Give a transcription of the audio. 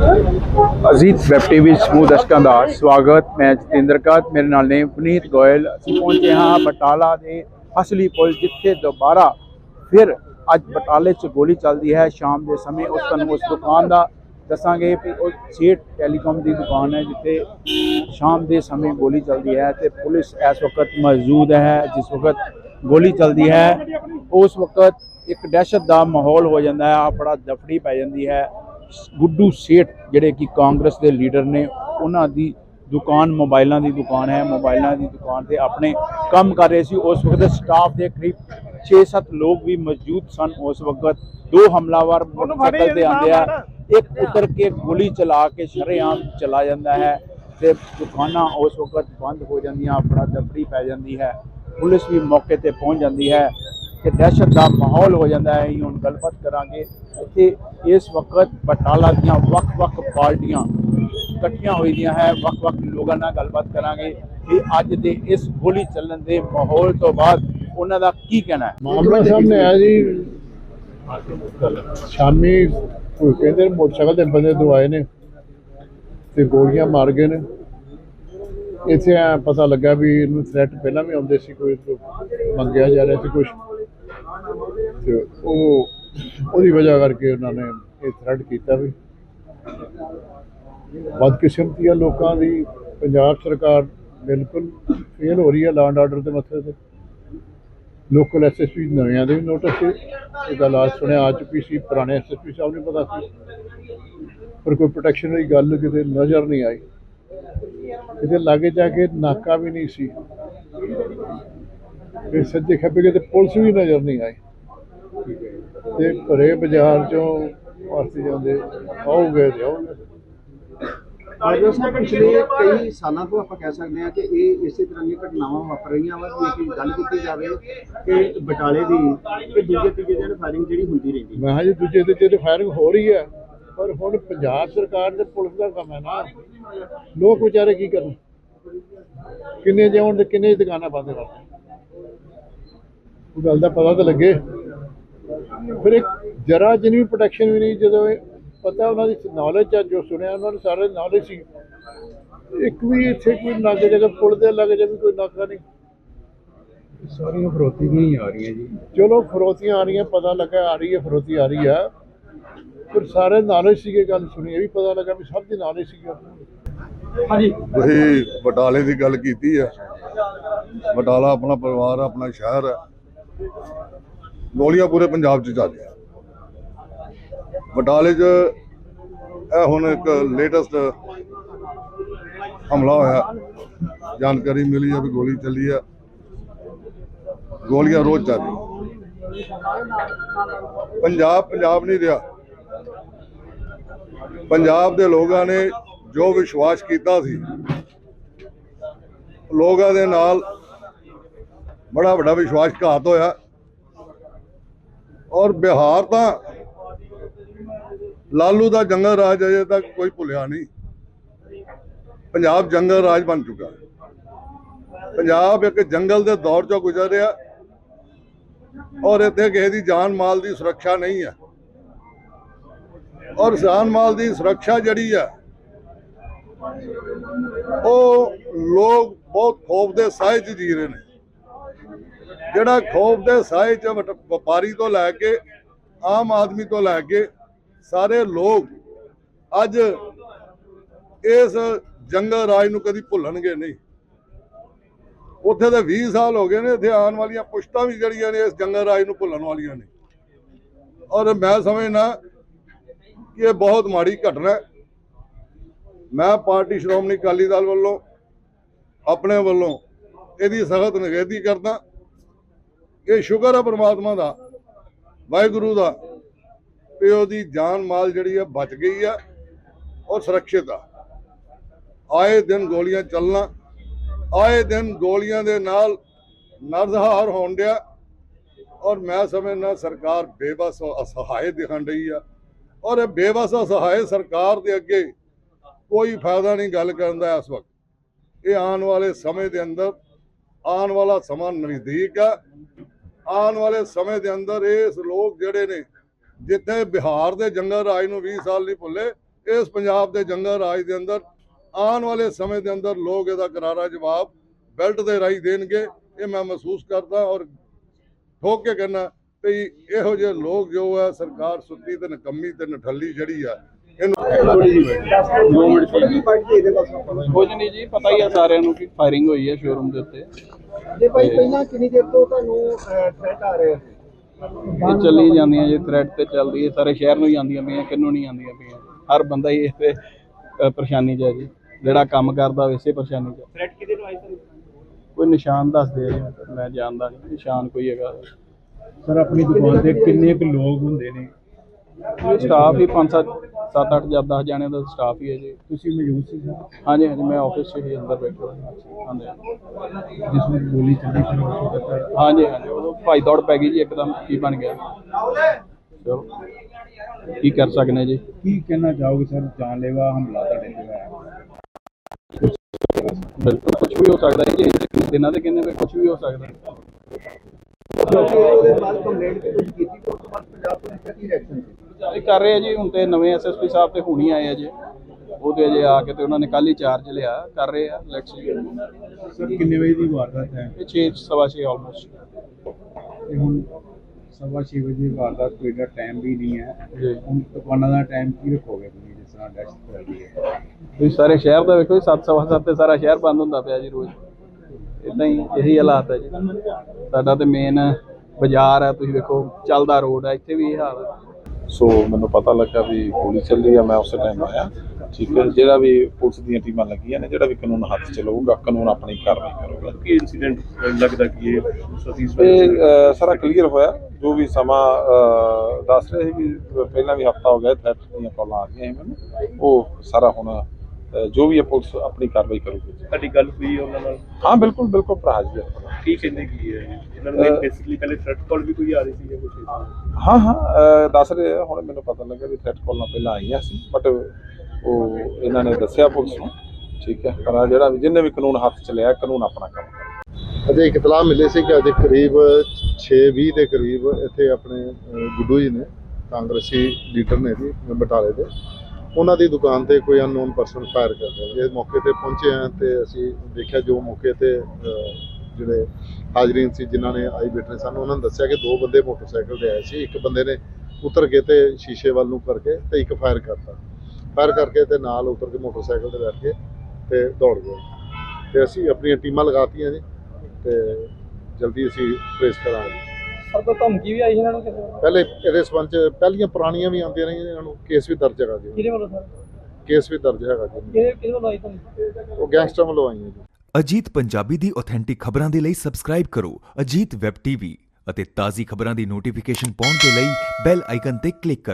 Ajit web TV ਸਮੂਹ ਦਰਸ਼ਕਾਂ ਦਾ ਸਵਾਗਤ। ਮੈਂ ਜਤਿੰਦਰ ਕਾਤ ਮੇਰੇ ਨਾਲ ਨੇ ਪੁਨੀਤ ਗੋਇਲ। ਅਸੀਂ ਪਹੁੰਚੇ ਹਾਂ ਬਟਾਲਾ ਦੇ ਅਸਲੀ ਪੁਲ, ਜਿੱਥੇ ਦੁਬਾਰਾ ਫਿਰ ਅੱਜ ਬਟਾਲੇ 'ਚ ਗੋਲੀ ਚੱਲਦੀ ਹੈ। ਸ਼ਾਮ ਦੇ ਸਮੇਂ ਉਸ ਤੁਹਾਨੂੰ ਉਸ ਦੁਕਾਨ ਦਾ ਦੱਸਾਂਗੇ ਕਿ ਉਹ ਸੇਠ ਟੈਲੀਕਾਮ ਦੀ ਦੁਕਾਨ ਹੈ, ਜਿੱਥੇ ਸ਼ਾਮ ਦੇ ਸਮੇਂ ਗੋਲੀ ਚੱਲਦੀ ਹੈ ਤੇ ਪੁਲਿਸ ਇਸ ਵਕਤ ਮੌਜੂਦ ਹੈ, ਜਿਸ ਵਕਤ ਗੋਲੀ ਚੱਲਦੀ ਹੈ। ਉਸ ਵਕਤ ਇੱਕ ਦਹਿਸ਼ਤ ਦਾ ਮਾਹੌਲ ਹੋ ਜਾਂਦਾ ਹੈ ਬੜਾ ਦਫੜੀ ਪੈ ਜਾਂਦੀ ਹੈ। ਗੁੱਡੂ ਸੇਠ ਜਿਹੜੇ ਕਿ ਕਾਂਗਰਸ ਦੇ ਲੀਡਰ ਨੇ ਉਹਨਾਂ ਦੀ ਦੁਕਾਨ ਮੋਬਾਈਲਾਂ ਦੀ ਦੁਕਾਨ ਹੈ ਮੋਬਾਈਲਾਂ ਦੀ ਦੁਕਾਨ ਤੇ ਆਪਣੇ ਕੰਮ ਕਰ ਰਹੇ ਸੀ। ਉਸ ਵਕਤ ਸਟਾਫ ਦੇ ਕਰੀਬ 6-7 ਲੋਕ ਵੀ ਮੌਜੂਦ ਸਨ। ਉਸ ਵਕਤ ਦੋ ਹਮਲਾਵਰ ਮੋਟਰਸਾਈਕਲ ਤੇ ਆਉਂਦੇ ਆ। ਇੱਕ ਉਤਰ ਕੇ ਗੋਲੀ ਚਲਾ ਕੇ ਸ਼ਰੇਆਮ ਚਲਾ ਜਾਂਦਾ ਹੈ ਤੇ ਦੁਕਾਨਾਂ ਉਸ ਵਕਤ ਬੰਦ ਹੋ ਜਾਂਦੀਆਂ ਆਪਣਾ ਦਫੜੀ ਪੈ ਜਾਂਦੀ ਹੈ ਪੁਲਿਸ ਵੀ ਮੌਕੇ ਤੇ ਪਹੁੰਚ ਜਾਂਦੀ ਹੈ। ਕਿ ਦਹਿਸ਼ਤ ਦਾ ਮਾਹੌਲ ਹੋ ਜਾਂਦਾ ਹੈ ਹੁਣ ਗੱਲਬਾਤ ਕਰਾਂਗੇ। ਇੱਥੇ ਇਸ ਵਕਤ ਬਟਾਲਾ ਦੀਆਂ ਵੱਖ-ਵੱਖ ਪਾਰਟੀਆਂ ਇਕੱਠੀਆਂ ਹੋਈ ਦੀਆਂ ਹੈ ਵੱਖ-ਵੱਖ ਲੋਕਾਂ ਨਾਲ ਗੱਲਬਾਤ ਕਰਾਂਗੇ ਕਿ ਅੱਜ ਦੇ ਇਸ ਗੋਲੀ ਚੱਲਣ ਦੇ ਮਾਹੌਲ ਤੋਂ ਬਾਅਦ ਉਹਨਾਂ ਦਾ ਕੀ ਕਹਿਣਾ ਹੈ? ਮਾਮਲਾ ਸਾਹਮਣੇ ਆਇਆ ਜੀ। ਸ਼ਾਮੀ ਕੋਈ ਕਹਿੰਦੇ ਮੋਟਰਸਾਈਕਲ ਦੇ ਬੰਦੇ ਦੋ ਆਏ ਨੇ ਤੇ ਗੋਲੀਆਂ ਮਾਰ ਗਏ ਨੇ। ਇੱਥੇ ਆ ਪਤਾ ਲੱਗਾ ਵੀ ਇਹਨੂੰ ਥ੍ਰੈਟ ਪਹਿਲਾਂ ਵੀ ਆਉਂਦੇ ਸੀ ਕੋਈ ਮੰਗਿਆ ਜਾ ਰਿਹਾ ਸੀ ਕੁਝ ਤੇ ਉਹ, ਉਹਦੀ ਵਜ੍ਹਾ ਕਰਕੇ ਉਹਨਾਂ ਨੇ ਇਹ ਥ੍ਰੈਟ ਕੀਤਾ ਵੀ। ਬਦਕਿਸਮਤੀ ਆ ਲੋਕਾਂ ਦੀ, ਪੰਜਾਬ ਸਰਕਾਰ ਬਿਲਕੁਲ ਫੇਲ ਹੋ ਰਹੀ ਹੈ ਲਾਂਡ ਆਰਡਰ ਦੇ ਮਸਲੇ ਤੇ। ਲੋਕਲ ਐਸਐਸਪੀ ਨਵਿਆਂ ਦੇ ਵੀ ਨੋਟਿਸ ਸੀ। ਇਹ ਗੱਲ ਆਜ ਸੁਣਿਆ, ਆ ਚੁੱਕੀ ਸੀ, ਪੁਰਾਣੇ ਐਸਐਸਪੀ ਸਾਹਿਬ ਨੂੰ ਪਤਾ ਸੀ। ਪਰ ਕੋਈ ਪ੍ਰੋਟੈਕਸ਼ਨ ਦੀ ਗੱਲ ਕਿਤੇ ਨਜ਼ਰ ਨਹੀਂ ਆਈ। ਕਿਤੇ ਲਾਗੇ ਜਾ ਕੇ ਨਾਕਾ ਵੀ ਨਹੀਂ ਸੀ। ਤੇ ਸੱਜੇ ਖੱਬੇ ਕਿਤੇ ਪੁਲਿਸ ਵੀ ਨਜ਼ਰ ਨਹੀਂ ਆਈ। ਤੇ ਭਰੇ ਬਾਜ਼ਾਰ ਚੋਂ ਵਾਸਤੇ ਜਾਂਦੇ ਆਉਗੇ ਤੇ ਆਉਗੇ ਆਜੋ ਸਾਹਿਬ ਪਿਛਲੇ ਕਈ ਸਾਲਾਂ ਤੋਂ ਆਪਾਂ ਕਹਿ ਸਕਦੇ ਹਾਂ ਕਿ ਇਹ ਇਸੇ ਤਰ੍ਹਾਂ ਦੀਆਂ ਘਟਨਾਵਾਂ ਵਾਪਰ ਰਹੀਆਂ ਵਾ ਜੇ ਕਿ ਗੱਲ ਕੀਤੀ ਜਾਵੇ ਕਿ ਬਟਾਲੇ ਦੀ ਕਿ ਦੂਜੇ ਤੀਜੇ ਦਿਨ ਫਾਇਰਿੰਗ ਜਿਹੜੀ ਹੁੰਦੀ ਰਹਿੰਦੀ। ਮੈਂ ਕਿਹਾ ਜੀ ਦੂਜੇ ਤੇ ਜਿਹੜੇ ਫਾਇਰਿੰਗ ਹੋ ਰਹੀ ਹੈ ਪਰ ਹੁਣ ਪੰਜਾਬ ਸਰਕਾਰ ਤੇ ਪੁਲਿਸ ਦਾ ਕੰਮ ਹੈ ਨਾ। ਲੋਕ ਵਿਚਾਰੇ ਕੀ ਕਰਨ? ਕਿੰਨੇ ਜਾਉਣ ਤੇ ਕਿੰਨੇ ਦੁਕਾਨਾਂ ਬੰਦ ਕਰ ਉਹ ਗੱਲ ਦਾ ਪਤਾ ਤਾਂ ਲੱਗੇ। ਫਿਰ ਇੱਕ ਜਰਾ ਜਿੰਨੀ ਵੀ ਪ੍ਰੋਟੈਕਸ਼ਨ ਵੀ ਨਹੀਂ ਜਦੋਂ ਪਤਾ ਉਹਨਾਂ ਦੀ ਨੌਲੇਜ ਆ ਜੋ ਸੁਣਿਆ ਉਹਨਾਂ ਨੂੰ ਸਾਰੇ ਨੌਲੇਜ ਸੀ। ਇੱਕ ਵੀ ਇੱਥੇ ਕੋਈ ਨਾਕੇ ਜਗ੍ਹਾ ਪੁਲ ਦੇ ਲੱਗ ਜਾਵੇ ਕੋਈ ਨਾਕਾ ਨਹੀਂ। ਸਾਰੀਆਂ ਫਰੋਤੀ ਨਹੀਂ ਆ ਰਹੀਆਂ ਜੀ। ਚਲੋ ਫਰੋਤੀਆਂ ਆ ਰਹੀਆਂ ਪਤਾ ਲੱਗਾ ਆ ਰਹੀ ਹੈ ਫਰੋਤੀ ਆ ਰਹੀ ਆ ਪਰ ਸਾਰੇ ਨੌਲੇਜ ਸੀਗੇ ਗੱਲ ਸੁਣੀ ਇਹ ਵੀ ਪਤਾ ਲੱਗਾ ਵੀ ਸਭ ਦੀ ਨੌਲੇਜ ਸੀਗੀ ਹਾਂਜੀ। ਤੁਸੀਂ ਬਟਾਲੇ ਦੀ ਗੱਲ ਕੀਤੀ ਹੈ ਬਟਾਲਾ ਆਪਣਾ ਪਰਿਵਾਰ ਆ, ਆਪਣਾ ਸ਼ਹਿਰ ਹੈ ਗੋਲੀਆਂ ਪੂਰੇ ਪੰਜਾਬ 'ਚ ਚੱਲ ਰਹੀਆਂ ਬਟਾਲੇ 'ਚ ਇਹ ਹੁਣ ਇੱਕ ਲੇਟੈਸਟ ਹਮਲਾ ਹੋਇਆ। ਜਾਣਕਾਰੀ ਮਿਲੀ ਹੈ ਵੀ ਗੋਲੀ ਚੱਲੀ ਹੈ ਗੋਲੀਆਂ ਰੋਜ਼ ਚੱਲ ਰਹੀਆਂ। ਪੰਜਾਬ ਪੰਜਾਬ ਨਹੀਂ ਰਿਹਾ। ਪੰਜਾਬ ਦੇ ਲੋਕਾਂ ਨੇ ਜੋ ਵਿਸ਼ਵਾਸ ਕੀਤਾ ਸੀ, ਲੋਕਾਂ ਦੇ ਨਾਲ ਬੜਾ ਵੱਡਾ ਵਿਸ਼ਵਾਸਘਾਤ ਹੋਇਆ। ਔਰ ਬਿਹਾਰ ਤਾਂ ਲਾਲੂ ਦਾ ਜੰਗਲ ਰਾਜ ਅਜੇ ਤੱਕ ਕੋਈ ਭੁੱਲਿਆ ਨਹੀਂ। ਪੰਜਾਬ ਜੰਗਲ ਰਾਜ ਬਣ ਚੁੱਕਾ। ਪੰਜਾਬ ਇੱਕ ਜੰਗਲ ਦੇ ਦੌਰ ਚੋਂ ਗੁਜ਼ਰ ਰਿਹਾ ਔਰ ਇੱਥੇ ਕਿਸੇ ਦੀ ਜਾਨ ਮਾਲ ਦੀ ਸੁਰੱਖਿਆ ਨਹੀਂ ਹੈ। ਔਰ ਜਾਨ ਮਾਲ ਦੀ ਸੁਰੱਖਿਆ ਜਿਹੜੀ ਹੈ, ਉਹ ਲੋਕ ਬਹੁਤ ਖੌਫ ਦੇ ਸਾਹ 'ਚ ਜੀ ਰਹੇ ਨੇ। ਜਿਹੜਾ ਖੋਫ ਦੇ ਸਾਏ 'ਚ ਵਟ- ਵਪਾਰੀ ਤੋਂ ਲੈ ਕੇ ਆਮ ਆਦਮੀ ਤੋਂ ਲੈ ਕੇ ਸਾਰੇ ਲੋਕ ਅੱਜ ਇਸ ਜੰਗਲ ਰਾਜ ਨੂੰ ਕਦੀ ਭੁੱਲਣਗੇ ਨਹੀਂ। ਉੱਥੇ ਤਾਂ 20 ਸਾਲ ਹੋ ਗਏ ਨੇ, ਇੱਥੇ ਆਉਣ ਵਾਲੀਆਂ ਪੁਸ਼ਤਾਂ ਵੀ ਜਿਹੜੀਆਂ ਨੇ ਇਸ ਜੰਗਲ ਰਾਜ ਨੂੰ ਭੁੱਲਣ ਵਾਲੀਆਂ ਨੇ। ਔਰ ਮੈਂ ਸਮਝਣਾ ਕਿ ਇਹ ਬਹੁਤ ਮਾੜੀ ਘਟਨਾ ਹੈ। ਮੈਂ ਪਾਰਟੀ ਸ਼੍ਰੋਮਣੀ ਅਕਾਲੀ ਦਲ ਵੱਲੋਂ, ਆਪਣੇ ਵੱਲੋਂ ਇਹਦੀ ਸਖਤ ਨਿਖੇਧੀ ਕਰਦਾ। ਇਹ ਸ਼ੁਕਰ ਆ ਪ੍ਰਮਾਤਮਾ ਦਾ, ਵਾਹਿਗੁਰੂ ਦਾ, ਵੀ ਉਹਦੀ ਜਾਨ ਮਾਲ ਜਿਹੜੀ ਆ ਬਚ ਗਈ ਆ ਔਰ ਸੁਰੱਖਿਅਤ ਆ। ਆਏ ਦਿਨ ਗੋਲੀਆਂ ਚੱਲਣਾ, ਆਏ ਦਿਨ ਗੋਲੀਆਂ ਦੇ ਨਾਲ ਨਰਜ਼ਹਾਰ ਹੋਣ ਡਿਆ ਔਰ ਮੈਂ ਸਮਝਣਾ ਸਰਕਾਰ ਬੇਬਸ ਅਸਹਾਏ ਦਿਖਣ ਰਹੀ ਆ ਔਰ ਇਹ ਬੇਬਸ ਅਸਹਾਏ ਸਰਕਾਰ ਦੇ ਅੱਗੇ ਕੋਈ ਫਾਇਦਾ ਨਹੀਂ ਗੱਲ ਕਰਨ ਦਾ ਇਸ ਵਕਤ। ਇਹ ਆਉਣ ਵਾਲੇ ਸਮੇਂ ਦੇ ਅੰਦਰ ਆਉਣ ਵਾਲਾ ਸਮਾਂ ਨਜ਼ਦੀਕ ਆ। ਆਉਣ ਵਾਲੇ ਸਮੇਂ ਦੇ ਅੰਦਰ ਇਸ ਲੋਕ ਜਿਹੜੇ ਨੇ, ਜਿੱਥੇ ਬਿਹਾਰ ਦੇ ਜੰਗਲ ਰਾਜ ਨੂੰ 20 ਸਾਲ ਨਹੀਂ ਭੁੱਲੇ, ਇਸ ਪੰਜਾਬ ਦੇ ਜੰਗਲ ਰਾਜ ਦੇ ਅੰਦਰ ਆਉਣ ਵਾਲੇ ਸਮੇਂ ਦੇ ਅੰਦਰ ਲੋਕ ਇਹਦਾ ਕਰਾਰਾ ਜਵਾਬ ਬੈਲਟ ਦੇ ਰਾਹੀਂ ਦੇਣਗੇ। ਇਹ ਮੈਂ ਮਹਿਸੂਸ ਕਰਦਾ ਔਰ ਠੋਕ ਕੇ ਕਹਿਣਾ ਵੀ ਇਹੋ ਜਿਹੇ ਲੋਕ ਜੋ ਹੈ, ਸਰਕਾਰ ਸੁੱਤੀ ਤੇ ਨਕੰਮੀ ਤੇ ਨਠੱਲੀ ਜਿਹੜੀ ਆ, ਇਹਨੂੰ ਕੁਝ ਨਹੀਂ ਜੀ, ਪਤਾ ਹੀ ਆ ਸਾਰਿਆਂ ਨੂੰ ਕਿ ਫਾਇਰਿੰਗ ਹੋਈ ਹੈ ਸ਼ੋਰੂਮ ਦੇ ਉੱਤੇ। ਜੇ ਭਾਈ ਪਹਿਲਾਂ ਕਿੰਨੀ ਦੇਰ ਤੋਂ ਤੁਹਾਨੂੰ ਥ੍ਰੈਟ ਆ ਰਿਹਾ ਇਹ ਚੱਲੀ ਜਾਂਦੀਆਂ ਜੀ ਥ੍ਰੈਡ ਤੇ ਚੱਲਦੀ ਹੈ ਸਾਰੇ ਸ਼ਹਿਰ ਨੂੰ ਹੀ ਆਉਂਦੀਆਂ ਪਈਆਂ ਕਿੰਨੂੰ ਨਹੀਂ ਆਉਂਦੀਆਂ ਪਈਆਂ। ਹਰ ਬੰਦਾ ਹੀ ਇਸ ਪਰੇਸ਼ਾਨੀ 'ਚ ਹੈ ਜੀ। ਜਿਹੜਾ ਕੰਮ ਕਰਦਾ ਹੋਵੇ ਇਸੇ ਪਰੇਸ਼ਾਨੀ 'ਚ ਥ੍ਰੈਟ ਕਿਹਦੇ ਨੂੰ ਆਈ ਸਰ ਕੋਈ ਨਿਸ਼ਾਨ ਦੱਸਦੇ ਆ ਜੀ ਮੈਂ ਜਾਣਦਾ ਨਹੀਂ ਨਿਸ਼ਾਨ ਕੋਈ ਹੈਗਾ। ਸਰ ਆਪਣੀ ਦੁਕਾਨ ਤੇ ਕਿੰਨੇ ਕੁ ਲੋਕ ਹੁੰਦੇ ਨੇ? ਸਟਾਫ ਹੀ 5 7 7 8 ਜਾਂ 10 ਜਾਣਿਆਂ ਦਾ ਸਟਾਫ ਹੀ ਹੈ ਜੀ। ਤੁਸੀਂ ਮੌਜੂਦ ਸੀ ਸਰ? ਹਾਂਜੀ ਹਾਂਜੀ ਮੈਂ ਆਫਿਸ 'ਚ ਹੀ ਅੰਦਰ ਬੈਠਾ ਸੀ। ਹਾਂਜੀ ਜਿਸ ਵਿੱਚ ਗੋਲੀ ਚੱਲੀ ਸੀ ਉਸ ਵਕਤ ਹਾਂਜੀ ਹਾਂਜੀ ਉਦੋਂ ਭਾਈ ਦੌੜ ਪੈ ਗਈ ਜੀ ਇੱਕਦਮ ਕੀ ਬਣ ਗਿਆ। ਚਲੋ ਕੀ ਕਰ ਸਕਨੇ ਜੀ? ਕੀ ਕਹਿਣਾ ਚਾਹੋਗੇ ਸਰ? ਜਾਨਲੇਵਾ ਹਮਲਾ ਤੁਹਾਡੇ ਤੇ ਹੋਇਆ। ਬਿਲਕੁਲ ਕੁਝ ਵੀ ਹੋ ਸਕਦਾ ਹੈ ਜੀ ਦਿਨਾਂ ਦੇ ਕਿੰਨੇ ਕੁਝ ਵੀ ਹੋ ਸਕਦਾ। ਹੈ ਕਿਉਂਕਿ ਉਹਦੇ ਬਾਅਦ ਕੰਪਲੇਂਟ ਕੀਤੀ ਉਸ ਤੋਂ ਬਾਅਦ ਪੰਜਾਬ ਪੁਲਿਸ ਦਾ ਕੀ ਰਿਐਕਸ਼ਨ ਸੀ? ਇਹ ਕਰ ਰਹੇ ਆ ਜੀ ਹੁਣ ਤੇ ਨਵੇਂ ਐਸਐਸਪੀ ਸਾਹਿਬ ਤੇ ਹੁਣੀ ਆਏ ਆ ਜੀ। ਉਹ ਤੇ ਅਜੇ ਆ ਕੇ ਤੇ ਉਹਨਾਂ ਨੇ ਕੱਲ ਹੀ ਚਾਰਜ ਲਿਆ ਕਰ ਰਹੇ ਆ ਲੈਟਸ ਸਰ ਕਿੰਨੇ ਵਜੇ ਦੀ ਵਾਰਦਾਤ ਹੈ? ਇਹ 6 ਸਵਾ 6 ਆਲਮੋਸਟ ਤੇ ਹੁਣ ਸਵਾ ਛੇ ਵਜੇ ਦੀ ਵਾਰਦਾਤ ਕੋਈ ਦਾ ਟਾਈਮ ਵੀ ਨਹੀਂ ਹੈ। ਜੀ। ਹੁਣ ਦੁਕਾਨਾਂ ਦਾ ਟਾਈਮ ਕੀ ਰੱਖੋਗੇ ਤੁਸੀਂ ਜਿਸ ਤਰ੍ਹਾਂ ਡੈਸ਼ ਕਰਦੀ ਹੈ? ਤੁਸੀਂ ਸਾਰੇ ਸ਼ਹਿਰ ਦਾ ਵੇਖੋ 7 ਸਵਾ 7 ਤੇ ਸਾਰਾ ਸ਼ਹਿਰ ਬੰਦ ਹੁੰਦਾ ਪਿਆ ਜੀ ਰੋਜ਼। ਇਦਾਂ ਹੀ ਇਹੀ ਹਾਲਾਤ ਹੈ ਜੀ। ਸਾਡਾ ਤੇ ਮੇਨ ਬਾਜ਼ਾਰ ਹੈ ਤੁਸੀਂ ਵੇਖੋ ਚੱਲਦਾ ਰੋਡ ਹੈ ਇੱਥੇ ਵੀ ਇਹ ਹਾਲ ਹੈ ਸੋ ਮੈਨੂੰ ਪਤਾ ਲੱਗਾ ਵੀ ਗੋਲੀ ਚੱਲੀ ਆ ਮੈਂ ਉਸੇ ਟਾਈਮ ਆਇਆ। ਠੀਕ ਹੈ ਜਿਹੜਾ ਵੀ ਪੁਲਿਸ ਦੀਆਂ ਟੀਮਾਂ ਲੱਗੀਆਂ ਨੇ ਜਿਹੜਾ ਵੀ ਕਾਨੂੰਨ ਹੱਥ ਚ ਲਊਗਾ ਕਾਨੂੰਨ ਆਪਣੀ ਕਾਰਵਾਈ ਕਰੂਗਾ। ਕੀ ਇਨਸੀਡੈਂਟ ਲੱਗਦਾ ਕਿ ਇਹ ਸਤੀਸ਼ ਇਹ ਸਾਰਾ ਕਲੀਅਰ ਹੋਇਆ। ਜੋ ਵੀ ਸਮਾਂ ਦੱਸ ਰਹੇ ਸੀ ਵੀ ਪਹਿਲਾਂ ਵੀ ਹਫਤਾ ਹੋ ਗਿਆ ਥ੍ਰੈਟ ਦੀਆਂ ਕਾਲਾਂ ਆ ਰਹੀਆਂ ਸੀ ਮੈਨੂੰ। ਉਹ ਸਾਰਾ ਹੁਣ ਜੋ ਵੀ ਹੈ ਪੁਲਿਸ ਆਪਣੀ ਕਾਰਵਾਈ ਕਰੂਗੀ। ਤੁਹਾਡੀ ਗੱਲ ਹੋਈ ਉਹਨਾਂ ਨਾਲ? ਹਾਂ ਬਿਲਕੁਲ ਬਿਲਕੁਲ ਭਰਾ ਜੀ ਆਪਣਾ। ਕੀ ਕਹਿੰਦੇ ਕੀ ਹੈ? ਇਹਨਾਂ ਨੂੰ ਬੇਸਿਕਲੀ ਪਹਿਲੇ ਥ੍ਰੈਟ ਕਾਲ ਵੀ ਕੋਈ ਆ ਰਹੀ ਸੀ ਜਾਂ ਕੁਝ ਹਾਂ ਹਾਂ ਦੱਸ ਰਹੇ ਆ ਹੁਣ ਮੈਨੂੰ ਪਤਾ ਲੱਗਾ ਵੀ ਥ੍ਰੈਟ ਕਾਲਾਂ ਪਹਿਲਾਂ ਆਈਆਂ ਸੀ ਬਟ ਉਹ ਇਹਨਾਂ ਨੇ ਦੱਸਿਆ ਪੁਲਿਸ ਨੂੰ ਠੀਕ ਹੈ ਪਰ ਜਿਹੜਾ ਵੀ ਜਿਹਨੇ ਵੀ ਕਾਨੂੰਨ ਹੱਥ ਚ ਲਿਆ ਕਾਨੂੰਨ ਆਪਣਾ ਕੰਮ ਕਰੇ ਅਜੇ ਇੱਕ ਇਤਲਾਹ ਮਿਲੀ ਸੀ ਕਿ ਅਜੇ ਕਰੀਬ 6:20 ਦੇ ਕਰੀਬ ਇੱਥੇ ਆਪਣੇ ਗੁੱਡੂ ਜੀ ਨੇ ਕਾਂਗਰਸੀ ਲੀਡਰ ਨੇ ਜੀ ਬਟਾਲੇ ਦੇ। ਉਹਨਾਂ ਦੀ ਦੁਕਾਨ ਤੇ ਕੋਈ ਅਨਨੋਨ ਪਰਸਨ ਫਾਇਰ ਕਰ ਰਿਹਾ। ਜੇ ਮੌਕੇ ਤੇ ਪਹੁੰਚੇ ਆ ਤੇ ਅਸੀਂ ਦੇਖਿਆ ਜੋ ਮੌਕੇ ਤੇ ਜਿਹੜੇ ਹਾਜ਼ਰੀਨ ਸੀ, ਜਿਨ੍ਹਾਂ ਨੇ ਆਈ ਬੈਠੇ ਸਨ ਉਹਨਾਂ ਨੇ ਦੱਸਿਆ ਕਿ ਦੋ ਬੰਦੇ ਮੋਟਰਸਾਈਕਲ ਤੇ ਆਏ ਸੀ। ਇੱਕ ਬੰਦੇ ਨੇ ਉਤਰ ਕੇ ਤੇ ਸ਼ੀਸ਼ੇ ਵੱਲ ਨੂੰ ਕਰਕੇ ਤੇ ਇੱਕ ਫਾਇਰ ਕਰਤਾ। ਫਾਇਰ ਕਰਕੇ ਤੇ ਨਾਲ ਉਤਰ ਕੇ ਮੋਟਰਸਾਈਕਲ ਤੇ ਬੈਠ ਕੇ ਤੇ ਦੌੜ ਗਏ। ਤੇ ਅਸੀਂ ਆਪਣੀਆਂ ਟੀਮਾਂ ਲਗਾਤੀਆਂ ਜੀ ਤੇ ਜਲਦੀ ਅਸੀਂ ਟ੍ਰੇਸ ਕਰਾਂਗੇ। ਸਰ ਤੋਂ ਧਮਕੀ ਵੀ ਆਈ ਇਹਨਾਂ ਨੂੰ ਕਿਸੇ ਪਹਿਲੇ ਇਹਦੇ ਸੰਬੰਧ ਚ ਪਹਿਲੀਆਂ ਪੁਰਾਣੀਆਂ ਵੀ ਆਉਂਦੀਆਂ ਰਹੀਆਂ ਇਹਨਾਂ ਨੂੰ ਕੇਸ ਵੀ ਦਰਜ ਹੈਗਾ ਜੀ। ਕਿਹਦੇ ਵੱਲੋਂ ਸਰ? ਕੇਸ ਵੀ ਦਰਜ ਹੈਗਾ ਜੀ। ਕਿਹਦੇ ਕਿਹਦੇ ਵੱਲੋਂ ਆਈ ਤੁਹਾਨੂੰ ਉਹ ਗੈਂਗਸਟਰ ਵੱਲੋਂ ਆਈਆਂ ਜੀ। ਅਜੀਤ ਪੰਜਾਬੀ ਦੀ ਆਥੈਂਟਿਕ ਖਬਰਾਂ ਦੇ ਲਈ ਸਬਸਕ੍ਰਾਈਬ ਕਰੋ ਅਜੀਤ ਵੈਬ ਟੀਵੀ ਅਤੇ ਤਾਜ਼ੀ ਖਬਰਾਂ ਦੀ ਨੋਟੀਫਿਕੇਸ਼ਨ ਪਾਉਣ ਦੇ ਲਈ ਬੈਲ ਆਈਕਨ ਤੇ ਕਲਿੱਕ ਕਰੋ।